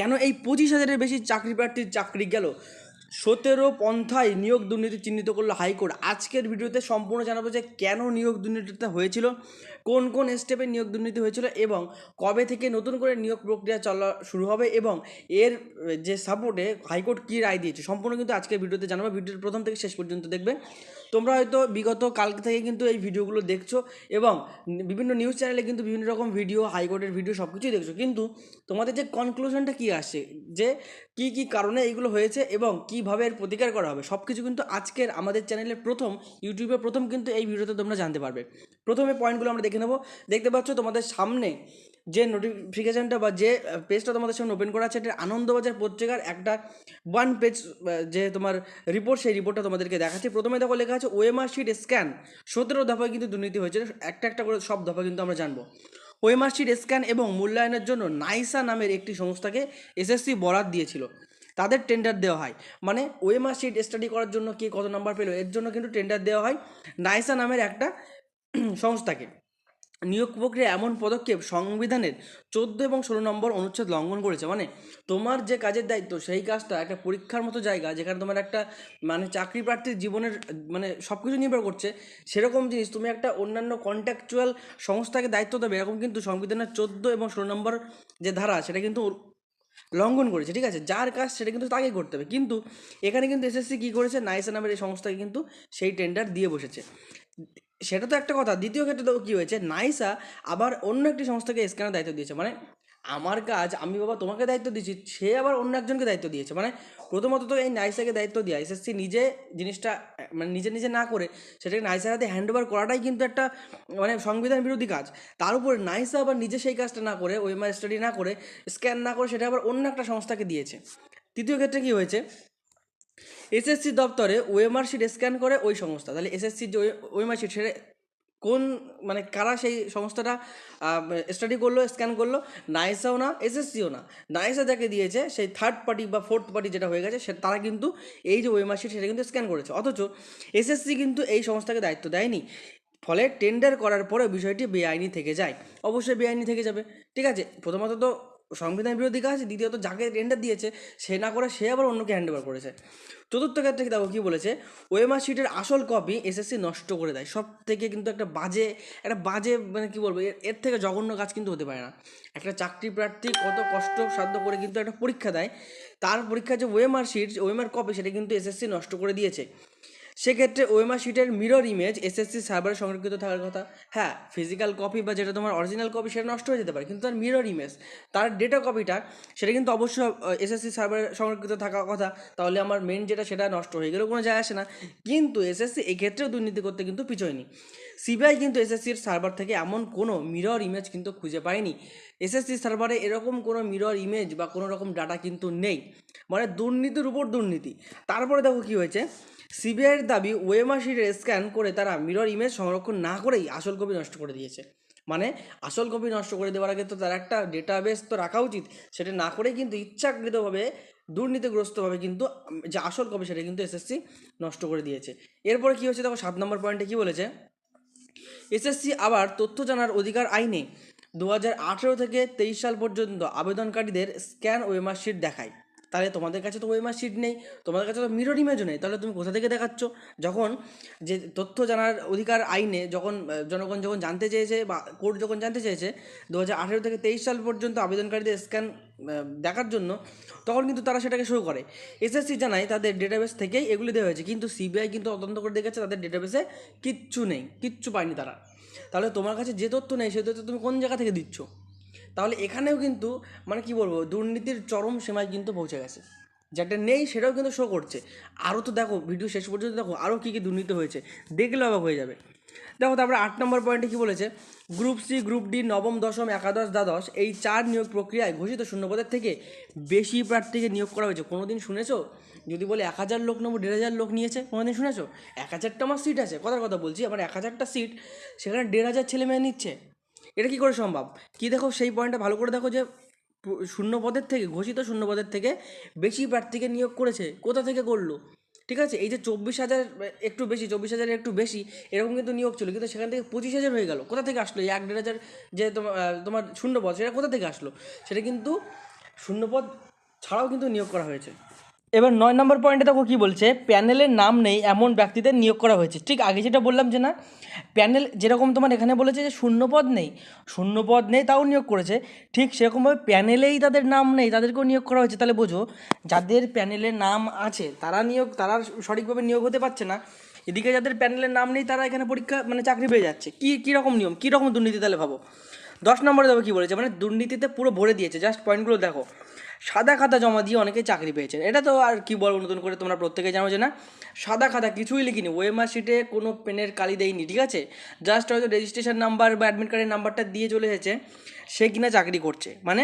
কেন এই পঁচিশ হাজারের বেশি চাকরি প্রার্থীর চাকরি গেল? সতেরো পন্থায় নিয়োগ দুর্নীতি চিহ্নিত করল হাইকোর্ট। আজকের ভিডিওতে সম্পূর্ণ জানাব যে কেন নিয়োগ দুর্নীতিটা হয়েছিল, কোন কোন স্টেপে নিয়োগ দুর্নীতি হয়েছিল এবং কবে থেকে নতুন করে নিয়োগ প্রক্রিয়া চলা শুরু হবে এবং এর, যে সাপোর্টে হাইকোর্ট কী রায় দিয়েছে, সম্পূর্ণ কিন্তু আজকের ভিডিওতে জানাব। ভিডিওর প্রথম থেকে শেষ পর্যন্ত দেখবে। তোমরা হয়তো বিগত কাল থেকে কিন্তু এই ভিডিওগুলো দেখছ এবং বিভিন্ন নিউজ চ্যানেলে কিন্তু বিভিন্ন রকম ভিডিও হাইকোর্টের ভিডিও সব কিছুই দেখছ। কিন্তু তোমাদের যে কনক্লুশনটা কী আসছে যে কি কি কারণে এইগুলো হয়েছে এবং কীভাবে এর প্রতিকার করা হবে? সব কিছু কিন্তু আজকের আমাদের চ্যানেলের প্রথম ইউটিউবে প্রথম কিন্তু এই ভিডিওতে তোমরা জানতে পারবে। প্রথমে পয়েন্টগুলো আমরা দেখে নেব। দেখতে পাচ্ছ তোমাদের সামনে যে নোটিফিকেশানটা বা যে পেজটা তোমাদের সামনে ওপেন করা আছে এটা আনন্দবাজার পত্রিকার একটা ওয়ান পেজ যে তোমার রিপোর্ট সেই রিপোর্টটা তোমাদেরকে দেখাচ্ছে। প্রথমে দেখো লেখা আছে, ওএমআর শিট স্ক্যান সতেরো দফায় কিন্তু দুর্নীতি হয়েছে। একটা একটা করে সব দফা কিন্তু আমরা জানব। ওএমআর শিট স্ক্যান এবং মূল্যায়নের জন্য নাইসা নামের একটি সংস্থাকে এসএসসি বরাদ দিয়েছিল। তাদের টেন্ডার দেওয়া হয়। মানে ওএমআর শিট স্টাডি করার জন্য কে কত নাম্বার পেল, এর জন্য কিন্তু টেন্ডার দেওয়া হয়। নাইসা নামের একটা সংস্থাকে। নিয়োগ প্রক্রিয়া এমন পদক্ষেপ সংবিধানের চোদ্দ এবং ষোলো নম্বর অনুচ্ছেদ লঙ্ঘন করেছে। মানে তোমার যে কাজের দায়িত্ব, সেই কাজটা একটা পরীক্ষার মতো জায়গা, যেখানে তোমার একটা মানে চাকরি প্রার্থীর জীবনের মানে সব কিছু নির্ভর করছে, সেরকম জিনিস। তুমি একটা অন্যান্য কন্ট্যাকচুয়াল সংস্থাকে দায়িত্ব দেবে, এরকম কিন্তু সংবিধানের চোদ্দ এবং ষোলো নম্বর যে ধারা, সেটা কিন্তু লঙ্ঘন করেছে, ঠিক আছে? যার কাজ সেটা কিন্তু তাকে করতে হবে। কিন্তু এখানে কিন্তু এসএসসি কী করেছে? নাইসা নামের এই সংস্থাকে কিন্তু সেই টেন্ডার দিয়ে বসেছে। সেটা তো একটা কথা। দ্বিতীয় ক্ষেত্রে তো কী হয়েছে? নাইসা আবার অন্য একটি সংস্থাকে স্ক্যানের দায়িত্ব দিয়েছে। মানে আমার কাজ, আমি বাবা তোমাকে দায়িত্ব দিচ্ছি সে আবার অন্য একজনকে দায়িত্ব দিয়েছে। মানে প্রথমত তো এই নাইসাকে দায়িত্ব দেওয়া এসএসসি নিজে জিনিসটা মানে নিজে নিজে না করে সেটাকে নাইসার হাতে হ্যান্ড ওভার করাটাই কিন্তু একটা মানে সংবিধান বিরোধী কাজ। তার উপর নাইসা আবার নিজে সেই কাজটা না করে ওএমআর স্টাডি না করে স্ক্যান না করে, সেটা আবার অন্য একটা সংস্থাকে দিয়েছে। তৃতীয় ক্ষেত্রে কী হয়েছে? এসএসসি দপ্তরে ওএমআর শিট স্ক্যান করে ওই সংস্থা। তাহলে এসএসসি যে ওএমআর শিট সেটা কোন মানে কারা সেই সংস্থাটা স্টাডি করল স্ক্যান করল, নাইসাও না, এসএসসিও না। নাইসা যাকে দিয়েছে, সেই থার্ড পার্টি বা ফোর্থ পার্টি যেটা হয়ে গেছে, সে, তারা কিন্তু এই যে ওয়েমার্কশিট শিট সেটা কিন্তু স্ক্যান করেছে। অথচ এসএসসি কিন্তু এই সংস্থাকে দায়িত্ব দেয়নি। ফলে টেন্ডার করার পরে বিষয়টি বেআইনি থেকে যায়। অবশ্যই বেআইনি থেকে যাবে। ঠিক আছে? প্রথমত তো সংবিধান বিরোধী কাজ, দ্বিতীয়ত যাকে টেন্ডার দিয়েছে, সে না করে সে আবার অন্যকে হ্যান্ড ওভার করেছে। চতুর্থ ক্ষেত্রে দেখো, কী বলেছে? ওএমআর শিটের আসল কপি এসএসসি নষ্ট করে দেয়। সব থেকে কিন্তু একটা বাজে একটা বাজে মানে কী বলব, এর থেকে জঘন্য কাজ কিন্তু হতে পারে না। একটা চাকরি প্রার্থী কত কষ্ট সাধ্য করে কিন্তু একটা পরীক্ষা দেয়। তার পরীক্ষার যে ওয়েমার শিট ওয়েমার কপি সেটা কিন্তু এসএসসি নষ্ট করে দিয়েছে। সেক্ষেত্রে ওএমআর শিটের মিরর ইমেজ এসএসসি সার্ভারে সংরক্ষিত থাকার কথা। হ্যাঁ ফিজিক্যাল কপি বা যেটা তোমার অরিজিনাল কপি সেটা নষ্ট হয়ে যেতে পারে, কিন্তু তার মিরর ইমেজ তার ডেটা কপিটা সেটা কিন্তু অবশ্যই এসএসসি সার্ভারে সংরক্ষিত থাকার কথা। তাহলে আমার মেন যেটা, সেটা নষ্ট হয়ে গেলেও কোনো যায় আসে না। কিন্তু এসএসসি এক্ষেত্রেও দুর্নীতি করতে কিন্তু পিছোয়নি। সিবিআই কিন্তু এসএসসির সার্ভার থেকে এমন কোনো মিরর ইমেজ কিন্তু খুঁজে পায়নি। এসএসসি সার্ভারে এরকম কোনো মিরর ইমেজ বা কোনো রকম ডাটা কিন্তু নেই। মানে দুর্নীতির উপর দুর্নীতি। তারপরে দেখো কী হয়েছে? সিবিআইয়ের দাবি ওয়েমার শিটে স্ক্যান করে তারা মিরর ইমেজ সংরক্ষণ না করেই আসল কপি নষ্ট করে দিয়েছে। মানে আসল কপি নষ্ট করে দেওয়ার আগে তো তার একটা ডেটাবেস তো রাখা উচিত। সেটা না করেই কিন্তু ইচ্ছাকৃতভাবে, দুর্নীতিগ্রস্তভাবে কিন্তু যে আসল কপি সেটা কিন্তু এসএসসি নষ্ট করে দিয়েছে। এরপরে কী হয়েছে? দেখো সাত নম্বর পয়েন্টে কী বলেছে? এসএসসি আবার তথ্য জানার অধিকার আইনে দু হাজার আঠেরো থেকে তেইশ সাল পর্যন্ত আবেদনকারীদের স্ক্যান ওয়েমার শিট দেখায়। তাহলে তোমাদের কাছে তো ওয়েমার শিট নেই, তোমাদের কাছে তো মিরর ইমেজও নেই, তাহলে তুমি কোথা থেকে দেখাচ্ছ? যখন যে তথ্য জানার অধিকার আইনে যখন, জনগণ যখন জানতে চেয়েছে বা কোর্ট যখন জানতে চেয়েছে দু হাজার আঠেরো থেকে তেইশ সাল পর্যন্ত আবেদনকারীদের স্ক্যান দেখার জন্য, তখন কিন্তু তারা সেটাকে শো করে। এসএসসি জানায় তাদের ডেটাবেস থেকেই এগুলি দেওয়া হয়েছে, কিন্তু সিবিআই কিন্তু তদন্ত করে দেখেছে তাদের ডেটাবেসে কিচ্ছু নেই, কিচ্ছু পায়নি তারা। তাহলে তোমার কাছে যে তথ্য নেই, সে তথ্য তুমি কোন জায়গা থেকে দিচ্ছ? তাহলে এখানেও কিন্তু মানে কি বলব, দুর্নীতির চরম সীমায় কিন্তু পৌঁছে গেছে। যেটা নেই, সেটাও কিন্তু শো করছে। আরও তো দেখো ভিডিও শেষ পর্যন্ত দেখো আরও কী কী দুর্নীতি হয়েছে, দেখলে অবাক হয়ে যাবে। দেখো, তারপরে আট নম্বর পয়েন্টে কী বলেছে? গ্রুপ সি গ্রুপ ডি নবম, দশম, একাদশ, দ্বাদশ, এই চার নিয়োগ প্রক্রিয়ায় ঘোষিত শূন্যপদের থেকে বেশি প্রার্থীকে নিয়োগ করা হয়েছে। কোনো দিন শুনেছো? যদি বলে এক হাজার লোক নেব, দেড় হাজার লোক নিয়েছে কোনো দিন শুনেছো? এক হাজারটা আমার সিট আছে, কথার কথা বলছি, আমার এক হাজারটা সিট সেখানে দেড় হাজার ছেলে মেয়ে নিচ্ছে। এটা কি করে সম্ভব? কি দেখো, সেই পয়েন্টটা ভালো করে দেখো যে শূন্য পদের থেকে, ঘোষিত শূন্য পদের থেকে বেশি প্রার্থীকে নিয়োগ করেছে, কোথা থেকে করল? ঠিক আছে? এই যে চব্বিশ হাজার, একটু বেশি, চব্বিশ হাজারের একটু বেশি, এরকম কিন্তু নিয়োগ ছিল, কিন্তু সেখান থেকে পঁচিশ হাজার হয়ে গেল। কোথা থেকে আসলো? এক, দেড় হাজার যে তোমার তোমার শূন্য পদ, সেটা কোথা থেকে আসলো? সেটা কিন্তু শূন্যপদ ছাড়াও কিন্তু নিয়োগ করা হয়েছে। এবার নয় নম্বর পয়েন্টে দেখো কী বলছে প্যানেলের নাম নেই, এমন ব্যক্তিদের নিয়োগ করা হয়েছে। ঠিক আগে যেটা বললাম যে না প্যানেল যেরকম তোমার এখানে বলেছে যে শূন্যপদ নেই শূন্যপদ নেই তাও নিয়োগ করেছে। ঠিক সেরকমভাবে প্যানেলেই তাদের নাম নেই, তাদেরকেও নিয়োগ করা হয়েছে। তাহলে বোঝো, যাদের প্যানেলের নাম আছে, তারা নিয়োগ, তারা সঠিকভাবে নিয়োগ হতে পারছে না। এদিকে যাদের প্যানেলের নাম নেই, তারা এখানে পরীক্ষা মানে চাকরি পেয়ে যাচ্ছে। কী, কীরকম নিয়ম, কীরকম দুর্নীতি তাহলে ভাবো। দশ নম্বরে দেখো কী বলেছে মানে দুর্নীতিতে পুরো ভরে দিয়েছে। জাস্ট পয়েন্টগুলো দেখো। সাদা খাতা জমা দিয়ে অনেকে চাকরি পেয়েছেন। এটা তো আর কি বলব, নতুন করে তোমরা প্রত্যেকে জানো যে না, সাদা খাতা কিছুই লিখিনি ওয়েমার শিটে কোনো পেনের কালি দেয়নি ঠিক আছে? জাস্ট হয়তো রেজিস্ট্রেশন নাম্বার বা অ্যাডমিট কার্ডের নাম্বারটা দিয়ে চলে এসেছে, সে কিনা চাকরি করছে। মানে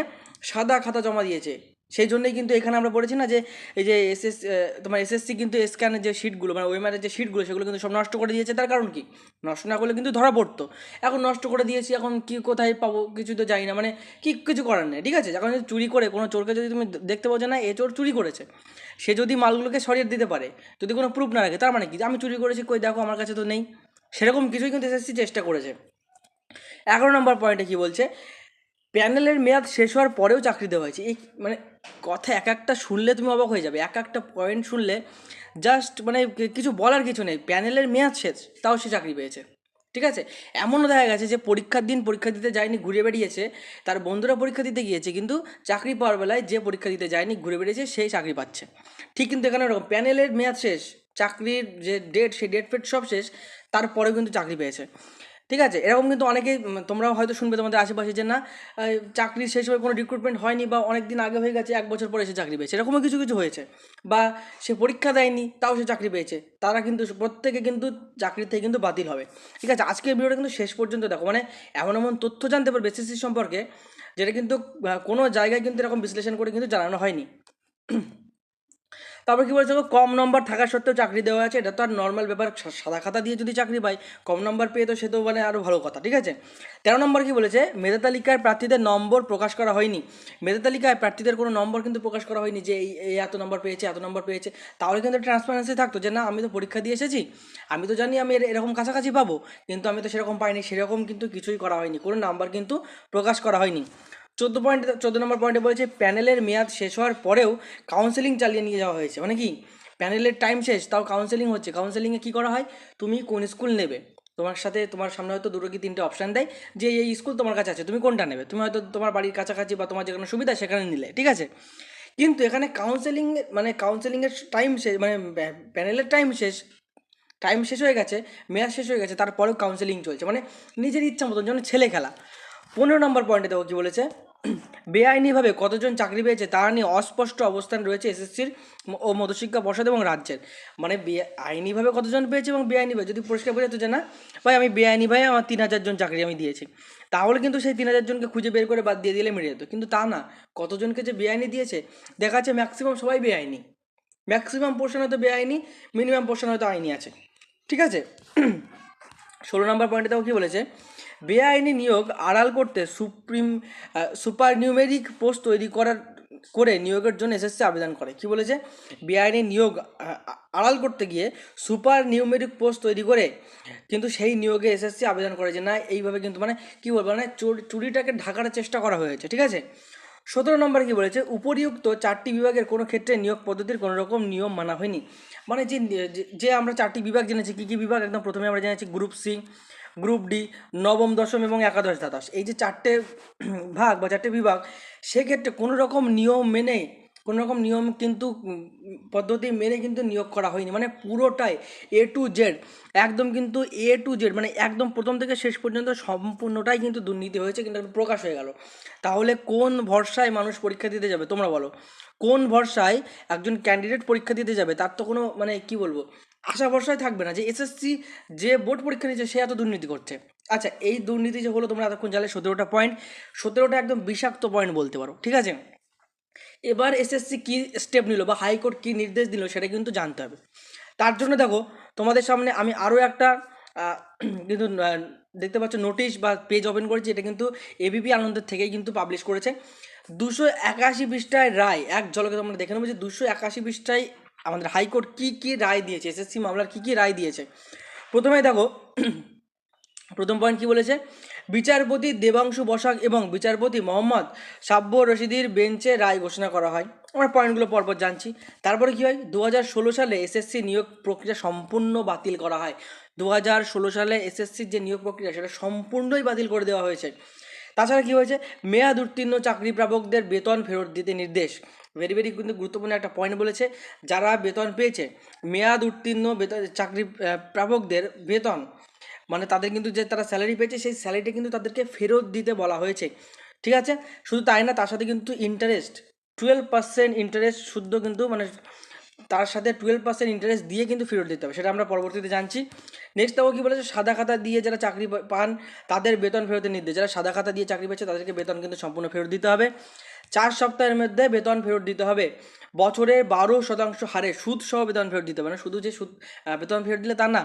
সাদা খাতা জমা দিয়েছে। সেই জন্যই কিন্তু এখানে আমরা বলেছি না যে এই যে এসএস তোমার এসএসসি কিন্তু স্ক্যানের যে শিটগুলো মানে ওয়েমারের যে শিটগুলো সেগুলো কিন্তু সব নষ্ট করে দিয়েছে। তার কারণ কি? নষ্ট না করলে কিন্তু ধরা পড়তো। এখন নষ্ট করে দিয়েছি, এখন কি কোথায় পাবো কিছু তো জানি না। মানে কি কিছু করার নেই, ঠিক আছে? এখন যদি চুরি করে, কোনো চোরকে যদি তুমি দেখতে পাও যে না, এ চোর চুরি করেছে। সে যদি মালগুলোকে সরিয়ে দিতে পারে, যদি কোনো প্রুফ না রাখে, তার মানে কি? আমি চুরি করেছি, কই দেখো, আমার কাছে তো নেই। সেরকম কিছুই কিন্তু এসএসসি চেষ্টা করেছে। এগারো নম্বর পয়েন্টে কি বলছে? প্যানেলের মেয়াদ শেষ হওয়ার পরেও চাকরি দেওয়া হয়েছে। এই মানে কথা এক একটা শুনলে তুমি অবাক হয়ে যাবে। এক একটা পয়েন্ট শুনলে জাস্ট মানে কিছু বলার কিছু নেই। প্যানেলের মেয়াদ শেষ, তাও সে চাকরি পেয়েছে। ঠিক আছে? এমনও দেখা গেছে যে পরীক্ষার দিন পরীক্ষা দিতে যায়নি, ঘুরে বেরিয়েছে তার বন্ধুরা পরীক্ষা দিতে গিয়েছে, কিন্তু চাকরি পাওয়ার বেলায় যে পরীক্ষা দিতে যায়নি, ঘুরে বেরিয়েছে সেই চাকরি পাচ্ছে। ঠিক কিন্তু এখানে ওরকম, প্যানেলের মেয়াদ শেষ, চাকরির যে ডেট সেই ডেট ফেট সব শেষ, তারপরেও কিন্তু চাকরি পেয়েছে। ঠিক আছে? এরকম কিন্তু অনেকেই উম, তোমরাও হয়তো শুনবে তোমাদের আশেপাশে যে না চাকরি শেষ হয়ে কোনো রিক্রুটমেন্ট হয়নি বা অনেক দিন আগে হয়ে গেছে এক বছর পরে সে চাকরি পেয়েছে। এরকমও কিছু কিছু হয়েছে। বা সে পরীক্ষা দেয়নি তাও সে চাকরি পেয়েছে। তারা কিন্তু প্রত্যেকে কিন্তু চাকরি থেকে কিন্তু বাতিল হবে। ঠিক আছে? আজকের ভিডিওটা কিন্তু শেষ পর্যন্ত দেখো। মানে এমন এমন তথ্য জানতে পারবে এসএসসি সম্পর্কে যেটা কিন্তু কোনো জায়গায় কিন্তু এরকম বিশ্লেষণ করে কিন্তু জানানো হয়নি। তারপর কি বলছে কম নম্বর থাকা সত্ত্বেও চাকরি দেওয়া আছে। এটা তো আর নর্মাল ব্যাপার সাদা খাতা দিয়ে যদি চাকরি পায়, কম নম্বর পেয়ে তো সে তো মানে আরও ভালো কথা, ঠিক আছে? তেরো নম্বর কি বলেছে, মেধা তালিকায় প্রার্থীদের নম্বর প্রকাশ করা হয়নি। মেধা তালিকায় প্রার্থীদের কোনো নম্বর কিন্তু প্রকাশ করা হয়নি, যে এই এত নম্বর পেয়েছে, এত নম্বর পেয়েছে। তাহলে কিন্তু ট্রান্সপারেন্সি থাকতো যে, না, আমি তো পরীক্ষা দিয়ে এসেছি, আমি তো জানি আমি এর- এরকম কাছাকাছি পাবো, কিন্তু আমি তো সেরকম পাইনি। সেরকম কিন্তু কিছুই করা হয়নি, কোনো নাম্বার কিন্তু প্রকাশ করা হয়নি। চোদ্দ পয়েন্ট চোদ্দ নম্বর পয়েন্টে বলেছে, প্যানেলের মেয়াদ শেষ হওয়ার পরেও কাউন্সেলিং চালিয়ে নিয়ে যাওয়া হয়েছে। মানে কি? প্যানেলের টাইম শেষ, তাও কাউন্সেলিং হচ্ছে। কাউন্সেলিংয়ে কী করা হয়? তুমি কোন স্কুল নেবে? তোমার সাথে, তোমার সামনে হয়তো দুটো কি তিনটে অপশান দেয় যে, এই স্কুল তোমার কাছে আছে, তুমি কোনটা নেবে? তুমি হয়তো তোমার বাড়ির কাছাকাছি বা তোমার যেখানে সুবিধা সেখানে নিলে, ঠিক আছে? কিন্তু এখানে কাউন্সেলিং মানে কাউন্সেলিংয়ের টাইম শেষ মানে প্যানেলের টাইম শেষ টাইম শেষ হয়ে গেছে, মেয়াদ শেষ হয়ে গেছে, তারপরেও কাউন্সেলিং চলছে। মানে নিজের ইচ্ছা মতন, যেন ছেলে খেলা। পনেরো নম্বর পয়েন্টে দেখো কী বলেছে? বেআইনিভাবে কতজন চাকরি পেয়েছে তা নিয়ে অস্পষ্ট অবস্থান রয়েছে এসএসসির ও মধ্যশিক্ষা পর্ষদ এবং রাজ্যের। মানে আইনিভাবে কতজন পেয়েছে এবং বেআইনিভাবে? যদি পরিষ্কার বোঝাতো যে না, ভাই আমি বেআইনিভাবে আমার তিন হাজার জন চাকরি আমি দিয়েছি। তাহলে কিন্তু সেই তিন হাজার জনকে খুঁজে বের করে বাদ দিয়ে দিলে মেরে যেত। কিন্তু তা না, কতজনকে যে বেআইনি দিয়েছে, দেখা যাচ্ছে ম্যাক্সিমাম সবাই বেআইনি। ম্যাক্সিমাম পোর্শন হয়তো বেআইনি, মিনিমাম পোর্শন হয়তো আইনি আছে। ঠিক আছে? ষোলো নম্বর পয়েন্টে তাও কী বলেছে? বেআইনি নিয়োগ আড়াল করতে সুপ্রিম সুপার নিউমেরিক পোস্ট তৈরি করার, করে নিয়োগের জন্য এসএসসি আবেদন করে। কি বলেছে? বেআইনি নিয়োগ আড়াল করতে গিয়ে সুপার নিউমেরিক পোস্ট তৈরি করে কিন্তু সেই নিয়োগে এসএসসি আবেদন করে যে না। এইভাবে কিন্তু মানে কী বলব মানে চোর- চুরিটাকে ঢাকার চেষ্টা করা হয়েছে, ঠিক আছে? সতেরো নম্বর কি বলেছে? উপরিউক্ত চারটি বিভাগের কোনো ক্ষেত্রে নিয়োগ পদ্ধতির কোনো রকম নিয়ম মানা হয়নি। মানে যে- যে আমরা চারটি বিভাগ জেনেছি, কী কী বিভাগ? একদম প্রথমে আমরা জেনেছি গ্রুপ সি গ্রুপ ডি, নবম, দশম এবং একাদশ দ্বাদশ। এই যে চারটে ভাগ বা চারটে বিভাগ, সেক্ষেত্রে কোনো রকম নিয়ম মেনে, কোনো রকম নিয়ম কিন্তু, পদ্ধতি মেনে কিন্তু নিয়োগ করা হয়নি। মানে পুরোটাই এ টু জেড একদম কিন্তু এ টু জেড মানে একদম প্রথম থেকে শেষ পর্যন্ত সম্পূর্ণটাই কিন্তু দুর্নীতি হয়েছে, কিন্তু প্রকাশ হয়ে গেল। তাহলে কোন ভরসায় মানুষ পরীক্ষা দিতে যাবে? তোমরা বলো। কোন ভরসায় একজন ক্যান্ডিডেট পরীক্ষা দিতে যাবে? তার তো কোনো মানে কি বলব? আশা ভরসায় থাকবে না যে এসএসসি যে বোর্ড পরীক্ষা নিচ্ছে সে এত দুর্নীতি করছে। আচ্ছা এই দুর্নীতি যে হলো তোমরা এতক্ষণ জানলে সতেরোটা পয়েন্ট সতেরোটা একদম বিষাক্ত পয়েন্ট বলতে পারো, ঠিক আছে? এবার এসএসসি কী স্টেপ নিল বা হাইকোর্ট কী নির্দেশ দিল সেটা কিন্তু জানতে হবে। তার জন্য দেখো, তোমাদের সামনে আমি আরও একটা কিন্তু দেখতে পাচ্ছ নোটিশ বা পেজ ওপেন করেছি, এটা কিন্তু এবিপি আনন্দের থেকেই কিন্তু পাবলিশ করেছে। দুশো একাশি পৃষ্ঠায় রায়, এক ঝলকে তোমরা দেখে নেব যে দুশো একাশি পৃষ্ঠায় আমাদের হাইকোর্ট কী কী রায় দিয়েছে এসএসসি মামলার কী কী রায় দিয়েছে। প্রথমে দেখো, প্রথম পয়েন্ট কি বলেছে? বিচারপতি দেবাংশু বসাক এবং বিচারপতি মোহাম্মদ সাব্য রশিদির বেঞ্চে রায় ঘোষণা করা হয়। আমরা পয়েন্টগুলো পরপর জানছি। তারপরে কী হয়? দু হাজার ষোলো সালে এসএসসি নিয়োগ প্রক্রিয়া সম্পূর্ণ বাতিল করা হয়। দু হাজার ষোলো সালে এসএসসির যে নিয়োগ প্রক্রিয়া, সেটা সম্পূর্ণই বাতিল করে দেওয়া হয়েছে। তাছাড়া কী হয়েছে? মেয়াদ উত্তীর্ণ চাকরি প্রাপকদের বেতন ফেরত দিতে নির্দেশ। ভেরি ভেরি কিন্তু গুরুত্বপূর্ণ একটা পয়েন্ট বলেছে। যারা বেতন পেয়েছে, মেয়াদ উত্তীর্ণ বেতন, চাকরি প্রাপকদের বেতন মানে তাদের কিন্তু যে তারা স্যালারি পেয়েছে, সেই স্যালারিটা কিন্তু তাদেরকে ফেরত দিতে বলা হয়েছে। ঠিক আছে? শুধু তাই না, তার সাথে কিন্তু ইন্টারেস্ট টুয়েলভ পার্সেন্ট ইন্টারেস্ট শুদ্ধ কিন্তু মানে তার সাথে টুয়েলভ পার্সেন্ট ইন্টারেস্ট দিয়ে কিন্তু ফেরত দিতে হবে, সেটা আমরা পরবর্তীতে জানছি। নেক্সট তাও কী বলেছে? সাদা খাতা দিয়ে যারা চাকরি পান, তাদের বেতন ফেরতের নির্দেশ। যারা সাদা খাতা দিয়ে চাকরি পেয়েছে, তাদেরকে বেতন কিন্তু সম্পূর্ণ ফেরত দিতে হবে। চার সপ্তাহের মধ্যে বেতন ফেরত দিতে হবে। বছরে বারো শতাংশ হারে সুদ সহ বেতন ফেরত দিতে হবে। মানে শুধু যে সুদ বেতন ফেরত দিলে তা না,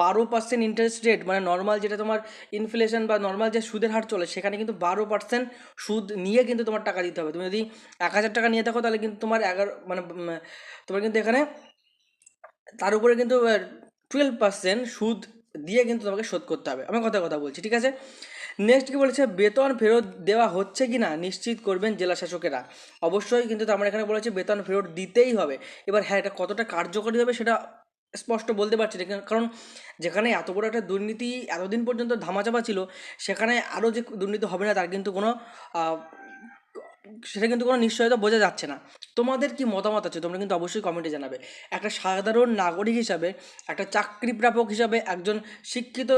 বারো পার্সেন্ট ইন্টারেস্ট রেট মানে নর্মাল যেটা তোমার ইনফ্লেশন বা নর্মাল যে সুদের হার চলে, সেখানে কিন্তু বারো পার্সেন্ট সুদ নিয়ে কিন্তু তোমার টাকা দিতে হবে। তুমি যদি এক হাজার টাকা নিয়ে থাকো, তাহলে কিন্তু তোমার এগারো মানে তোমার কিন্তু এখানে তার উপরে কিন্তু টুয়েলভ পার্সেন্ট সুদ দিয়ে কিন্তু তোমাকে শোধ করতে হবে। আমি কথা কথা বলছি, ঠিক আছে? নেক্সট কি বলেছে? বেতন ফেরত দেওয়া হচ্ছে কি না নিশ্চিত করবেন জেলা শাসকেরা অবশ্যই কিন্তু আমরা এখানে বলেছি বেতন ফেরত দিতেই হবে। এবার হ্যাঁ এটা কতটা কার্যকরী হবে সেটা স্পষ্ট বলতে পারছি না। কারণ- যেখানে এত বড় একটা দুর্নীতি এতদিন পর্যন্ত ধামাচাপা ছিল, সেখানে আরও যে দুর্নীতি হবে না তার কিন্তু কোনো সেটা কিন্তু কোনো নিশ্চয়তা বোঝা যাচ্ছে না। তোমাদের কি মতামত আছে? তোমরা কিন্তু অবশ্যই কমেন্টে জানাবে। একটা সাধারণ নাগরিক হিসাবে, একটা চাকরি প্রাপক হিসাবে, একজন শিক্ষিত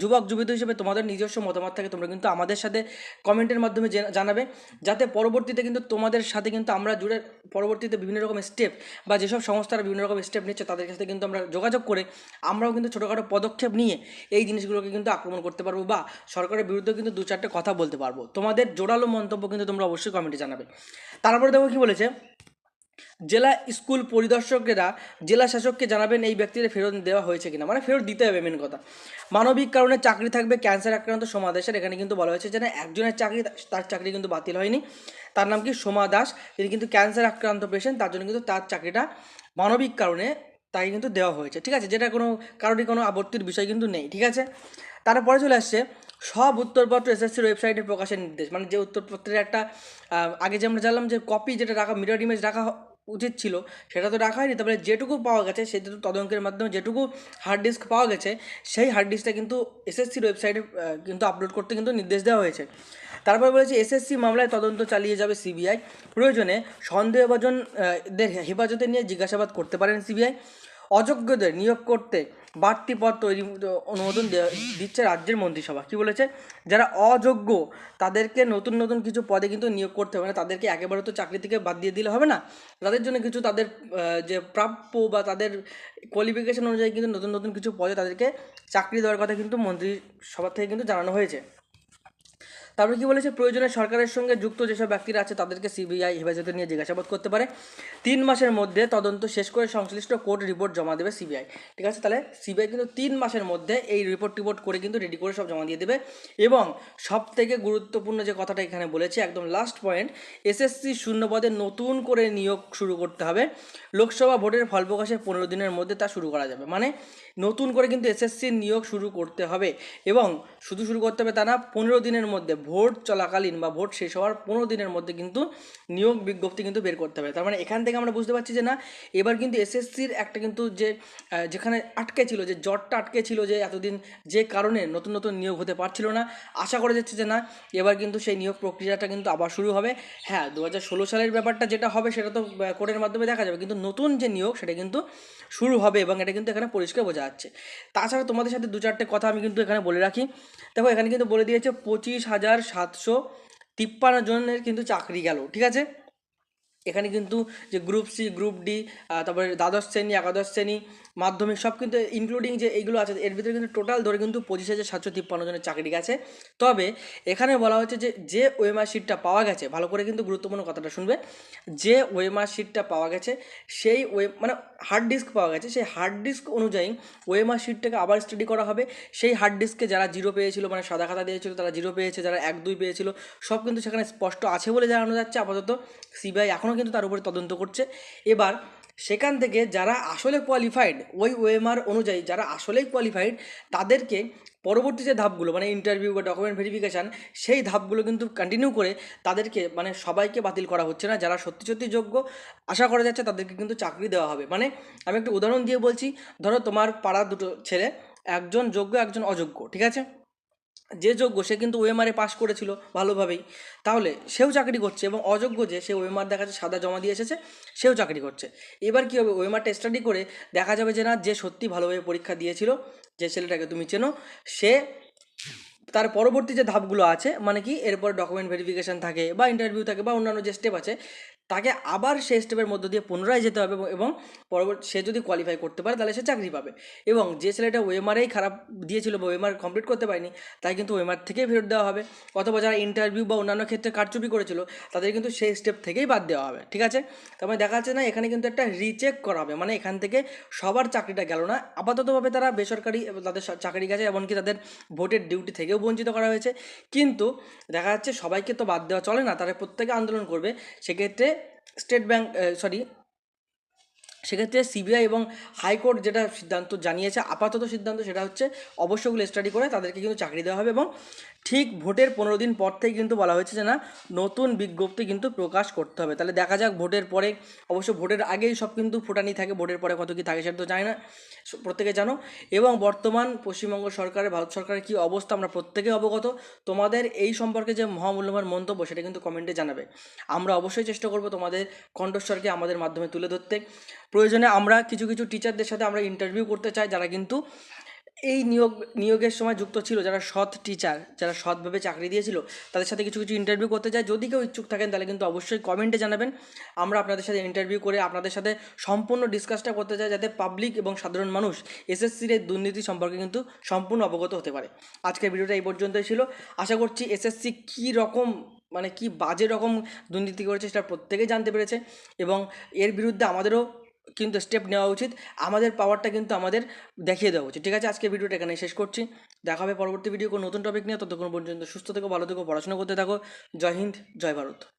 যুবক, যুবিত হিসেবে তোমাদের নিজস্ব মতামত থাকে, তোমরা কিন্তু আমাদের সাথে কমেন্টের মাধ্যমে জানাবে। যাতে পরবর্তীতে কিন্তু তোমাদের সাথে কিন্তু আমরা জুড়ে পরবর্তীতে বিভিন্ন রকম স্টেপ বা যেসব সংস্থারা বিভিন্ন রকম স্টেপ নিচ্ছে, তাদের সাথে কিন্তু আমরা যোগাযোগ করে আমরাও কিন্তু ছোটোখাটো পদক্ষেপ নিয়ে এই জিনিসগুলোকে কিন্তু আক্রমণ করতে পারব বা সরকারের বিরুদ্ধে কিন্তু দু চারটে কথা বলতে পারব। তোমাদের জোরালো মন্তব্য কিন্তু তোমরা অবশ্যই কমেন্টে জানাবে তারপরে দেখো কি বলেছে, জেলা স্কুল পরিদর্শকেরা জেলা শাসককে জানাবেন এই ব্যক্তিদের ফেরত দেওয়া হয়েছে কিনা। মানে ফেরত দিতে হবে মেন কথা। মানবিক কারণে চাকরি থাকবে ক্যান্সার আক্রান্ত সোমা দাসের এখানে কিন্তু বলা হয়েছে যে একজনের চাকরি, তার চাকরি কিন্তু বাতিল হয়নি। তার নাম কি? সোমা দাস। তিনি কিন্তু ক্যান্সার আক্রান্ত পেশেন্ট তার জন্য কিন্তু তার চাকরিটা মানবিক কারণে তাই কিন্তু দেওয়া হয়েছে। ঠিক আছে? যেটা কোনো, কারোরই কোনো আপত্তির বিষয় কিন্তু নেই। ঠিক আছে? তারপরে চলে আসছে সব উত্তরপত্র এসএসসির ওয়েবসাইটে প্রকাশের নির্দেশ। মানে যে উত্তরপত্রের একটা আগে যে আমরা জানলাম যে কপি যেটা রাখা মিরর ইমেজ রাখা উচিত ছিল, সেটা তো রাখা হয়নি। তারপরে যেটুকু পাওয়া গেছে সেটুকু তদন্তের মাধ্যমে যেটুকু হার্ড ডিস্ক পাওয়া গেছে, সেই হার্ড ডিস্কটা কিন্তু এসএসসির ওয়েবসাইটে কিন্তু আপলোড করতে কিন্তু নির্দেশ দেওয়া হয়েছে। তারপর বলেছে, এসএসসি মামলায় তদন্ত চালিয়ে যাবে সিবিআই প্রয়োজনে সন্দেহভাজনদের হেফাজতে নিয়ে জিজ্ঞাসাবাদ করতে পারেন সিবিআই অযোগ্যদের নিয়োগ করতে বাড়তি পদ তৈরি অনুমোদন দিচ্ছে রাজ্যের মন্ত্রিসভা। কি বলেছে? যারা অযোগ্য, তাদেরকে নতুন নতুন কিছু পদে কিন্তু নিয়োগ করতে হবে না, তাদেরকে একেবারে তো চাকরি থেকে বাদ দিয়ে দিলে হবে না। তাদের জন্য কিছু তাদের যে প্রাপ্য বা তাদের কোয়ালিফিকেশন অনুযায়ী কিন্তু নতুন নতুন কিছু পদে তাদেরকে চাকরি দেওয়ার কথা কিন্তু মন্ত্রিসভা থেকে কিন্তু জানানো হয়েছে। তারপরে কি বলেছে? প্রয়োজনে সরকারের সঙ্গে যুক্ত যেসব ব্যক্তিরা আছে, তাদেরকে সিবিআই হেফাজতে নিয়ে জিজ্ঞাসাবাদ করতে পারে। তিন মাসের মধ্যে তদন্ত শেষ করে সংশ্লিষ্ট কোর্ট রিপোর্ট জমা দেবে সিবিআই। ঠিক আছে? তাহলে সিবিআই কিন্তু তিন মাসের মধ্যে এই রিপোর্ট টিপোর্ট করে কিন্তু রেডি করে সব জমা দিয়ে দেবে। এবং সব থেকে গুরুত্বপূর্ণ যে কথাটা এখানে বলেছে, একদম লাস্ট পয়েন্ট এসএসসি শূন্য পদে নতুন করে নিয়োগ শুরু করতে হবে। লোকসভা ভোটের ফল প্রকাশের পনেরো দিনের মধ্যে তা শুরু করা যাবে। মানে নতুন করে কিন্তু এসএসসির নিয়োগ শুরু করতে হবে। এবং শুধু শুরু করতে হবে তা না, পনেরো দিনের মধ্যে ভোট চলাকালীন বা ভোট শেষ হওয়ার পনেরো দিনের মধ্যে কিন্তু নিয়োগ বিজ্ঞপ্তি কিন্তু বের করতে হবে। তার মানে এখান থেকে আমরা বুঝতে পারছি যে না, এবার কিন্তু এসএসসির একটা কিন্তু যে যেখানে আটকে ছিল, যে জটটা আটকে ছিল যে এতদিন যে কারণে নতুন নতুন নিয়োগ হতে পারছিল না, আশা করা যাচ্ছে যে না, এবার কিন্তু সেই নিয়োগ প্রক্রিয়াটা কিন্তু আবার শুরু হবে। হ্যাঁ দু হাজার ষোলো সালের ব্যাপারটা যেটা হবে সেটা তো কোর্টের মাধ্যমে দেখা যাবে, কিন্তু নতুন যে নিয়োগ সেটা কিন্তু শুরু হবে এবং এটা কিন্তু এখানে পরিষ্কার বোঝা যাচ্ছে। তাছাড়া তোমাদের সাথে দু চারটে কথা আমি কিন্তু এখানে বলে রাখি। দেখো, এখানে কিন্তু বলে দিয়েছে পঁচিশ হাজার সাতশো তিপ্পান্ন জনের কিন্তু চাকরি গেল ঠিক আছে? এখানে কিন্তু যে গ্রুপ সি গ্রুপ ডি তারপরে দ্বাদশ শ্রেণি, একাদশ শ্রেণি, মাধ্যমিক সব কিন্তু ইনক্লুডিং যে এইগুলো আছে, এর ভিতরে কিন্তু টোটাল ধরে কিন্তু পঁচিশ হাজার সাতশো তিপ্পান্ন জনের চাকরি গেছে। তবে এখানে বলা হচ্ছে যে যে ওয়েমার শিটটা পাওয়া গেছে, ভালো করে কিন্তু গুরুত্বপূর্ণ কথাটা শুনবে, যে ওয়েমার শিটটা পাওয়া গেছে, সেই ওয়ে মানে হার্ড ডিস্ক পাওয়া গেছে, সেই হার্ড ডিস্ক অনুযায়ী ওয়েমার শিটটাকে আবার স্টাডি করা হবে। সেই হার্ড ডিস্কে যারা জিরো পেয়েছিল মানে সাদা খাতা দিয়েছিল, তারা জিরো পেয়েছে, যারা এক দুই পেয়েছিল, সব কিন্তু সেখানে স্পষ্ট আছে বলে জানানো যাচ্ছে। আপাতত সিবিআই এখনও কিন্তু তার উপরে তদন্ত করছে। এবার সেখান থেকে যারা আসলে কোয়ালিফাইড ওই ওএমআর অনুযায়ী যারা আসলেই কোয়ালিফাইড তাদেরকে পরবর্তী যে ধাপগুলো মানে ইন্টারভিউ বা ডকুমেন্ট ভেরিফিকেশান সেই ধাপগুলো কিন্তু কন্টিনিউ করে তাদেরকে মানে সবাইকে বাতিল করা হচ্ছে না। যারা সত্যি সত্যি যোগ্য, আশা করা যাচ্ছে তাদেরকে কিন্তু চাকরি দেওয়া হবে। মানে আমি একটা উদাহরণ দিয়ে বলছি, ধরো তোমার পাড়ার দুটো ছেলে, একজন যোগ্য, একজন অযোগ্য, ঠিক আছে? যে যোগ্য সে কিন্তু ওএমআরে পাস করেছিল ভালোভাবেই। তাহলে সেও চাকরি করছে এবং অযোগ্য যে সে ওএমআর দেখা যাচ্ছে সাদা জমা দিয়ে এসেছে, সেও চাকরি করছে। এবার কী হবে? ওএমআরটা স্টাডি করে দেখা যাবে যে না, যে সত্যি ভালোভাবে পরীক্ষা দিয়েছিল, যে ছেলেটাকে তুমি চেনো, সে তার পরবর্তী যে ধাপগুলো আছে মানে কি, এরপর ডকুমেন্ট ভেরিফিকেশান থাকে বা ইন্টারভিউ থাকে বা অন্যান্য যে স্টেপ আছে তাকে আবার সেই স্টেপের মধ্য দিয়ে পুনরায় যেতে হবে এবং- পরবর্তী সে যদি কোয়ালিফাই করতে পারে, তাহলে সে চাকরি পাবে। এবং যে ছেলেটা ওয়েমারেই খারাপ দিয়েছিল বা ওএমআর কমপ্লিট করতে পারেনি, তাই কিন্তু ওয়েমার থেকেই ফেরত দেওয়া হবে। অথবা যারা ইন্টারভিউ বা অন্যান্য ক্ষেত্রে কারচুপি করেছিল, তাদের কিন্তু সেই স্টেপ থেকেই বাদ দেওয়া হবে, ঠিক আছে? মানে দেখা যাচ্ছে না, এখানে কিন্তু একটা রিচেক করা হবে। মানে এখান থেকে সবার চাকরিটা গেল না। আপাততভাবে তারা বেসরকারি তাদের সা- চাকরি গেছে, এমনকি তাদের ভোটের ডিউটি থেকেও বঞ্চিত করা হয়েছে। কিন্তু দেখা যাচ্ছে সবাইকে তো বাদ দেওয়া চলে না, তারা প্রত্যেকে আন্দোলন করবে। সেক্ষেত্রে স্টেট ব্যাঙ্ক সরি সেক্ষেত্রে সিবিআই এবং হাইকোর্ট যেটা সিদ্ধান্ত জানিয়েছে, আপাতত সিদ্ধান্ত সেটা হচ্ছে অবশ্যগুলো স্টাডি করে তাদেরকে কিন্তু চাকরি দেওয়া হবে এবং ঠিক ভোটের পনেরো দিন পর থেকে কিন্তু বলা হয়েছে যে না, নতুন বিজ্ঞপ্তি কিন্তু প্রকাশ করতে হবে। তাহলে দেখা যাক ভোটের পরে, অবশ্য ভোটের আগেই সব কিন্তু ফোটানি থাকে, ভোটের পরে কত কী থাকে সেটা তো জানি না প্রত্যেকে জানো। এবং বর্তমান পশ্চিমবঙ্গ সরকারের, ভারত সরকারের কী অবস্থা, আমরা প্রত্যেকে অবগত। তোমাদের এই সম্পর্কে যে মহামূল্যবান মন্তব্য, সেটা কিন্তু কমেন্টে জানাবে। আমরা অবশ্যই চেষ্টা করব তোমাদের কণ্ঠস্বরকে আমাদের মাধ্যমে তুলে ধরতে। প্রয়োজনে আমরা কিছু কিছু টিচারদের সাথে আমরা ইন্টারভিউ করতে চাই, যারা কিন্তু এই নিয়োগ, নিয়োগের সময় যুক্ত ছিল যারা সৎ টিচার যারা সৎভাবে চাকরি দিয়েছিল, তাদের সাথে কিছু কিছু ইন্টারভিউ করতে চাই যদি কেউ ইচ্ছুক থাকেন, তাহলে কিন্তু অবশ্যই কমেন্টে জানাবেন। আমরা আপনাদের সাথে ইন্টারভিউ করে আপনাদের সাথে সম্পূর্ণ ডিসকাসটা করতে চাই, যাতে পাবলিক এবং সাধারণ মানুষ এসএসসির এই দুর্নীতি সম্পর্কে কিন্তু সম্পূর্ণ অবগত হতে পারে। আজকের ভিডিওটা এই পর্যন্তই ছিল। আশা করছি এসএসসি কী রকম মানে কি বাজে রকম দুর্নীতি করেছে সেটা প্রত্যেকেই জানতে পেরেছে এবং এর বিরুদ্ধে আমাদেরও কিন্তু স্টেপ নেওয়া উচিত। আমাদের পাওয়ারটা কিন্তু আমাদের দেখিয়ে দেওয়া উচিত। ঠিক আছে? আজকে ভিডিওটা এখানে শেষ করছি। দেখা হবে পরবর্তী ভিডিও কোনো নতুন টপিক নিয়ে। ততক্ষণ পর্যন্ত সুস্থ থেকো, ভালো থেকো, পড়াশোনা করতে থাকো। জয় হিন্দ, জয় ভারত।